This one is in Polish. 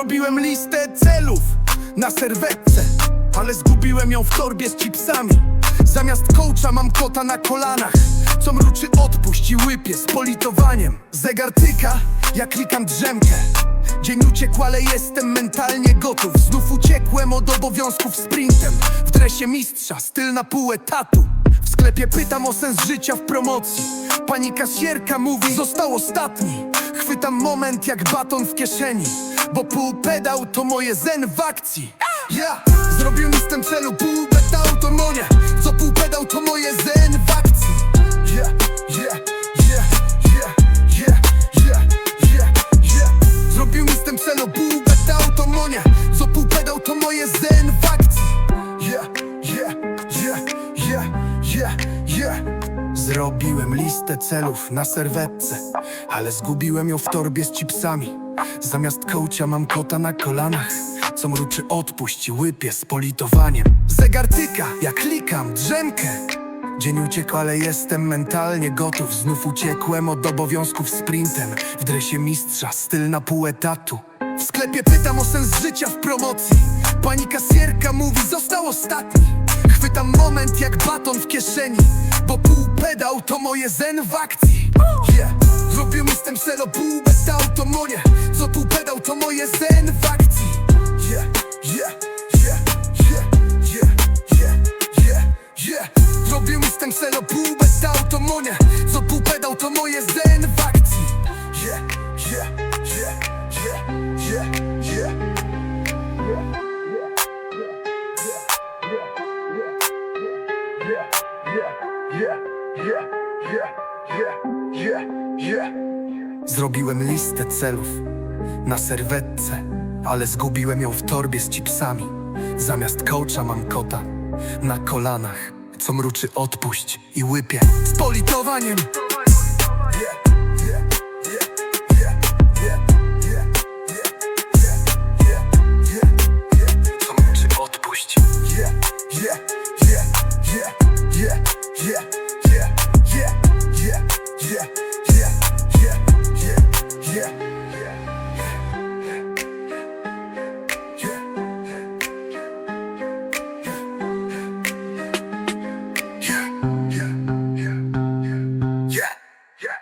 Zrobiłem listę celów na serwetce Ale zgubiłem ją w torbie z chipsami. Zamiast coacha mam kota na kolanach Co mruczy odpuść i łypie z politowaniem. Zegar tyka, ja klikam drzemkę. Dzień uciekł, ale jestem mentalnie gotów. Znów uciekłem od obowiązków sprintem. W dresie mistrza, styl na pół etatu. W sklepie pytam o sens życia w promocji. Pani kasjerka mówi, został ostatni Chwytam moment jak baton w kieszeni Bo półpedał to moje zen w akcji. Ja zrobiłem z tym celu półpedał to moje Co półpedał to moje zen w akcji. Yeah, yeah, yeah, yeah, yeah, yeah, yeah, yeah. Zrobił mi z tym celu półpedał to moje Co półpedał to moje zen w akcji. Yeah, yeah, yeah, yeah, yeah, yeah. Zrobiłem listę celów na serwetce Ale zgubiłem ją w torbie z chipsami. Zamiast coacha mam kota na kolanach Co mruczy odpuść łypie z politowaniem. Zegar tyka, ja klikam drzemkę. Dzień uciekł, ale jestem mentalnie gotów. Znów uciekłem od obowiązków sprintem. W dresie mistrza, styl na pół etatu. W sklepie pytam o sens życia w promocji. Pani kasjerka mówi, został ostatni. Chwytam moment jak baton w kieszeni Bo półpedał to moje zen w akcji. Yeah. Zrobił mi z tym selo półpedał to moje Co półpedał to moje zen w akcji yeah. Yeah. Yeah. Yeah. Yeah. Yeah. Yeah. Yeah. Zrobił mi z tym selo półpedał to moje Co półpedał to moje zen w akcji yeah. Yeah. Yeah. Yeah. Yeah. Yeah. Zrobiłem listę celów na serwetce, ale zgubiłem ją w torbie z chipsami. Zamiast kołcza mam kota na kolanach, co mruczy odpuść i łypie z politowaniem. Yeah. Yeah, yeah.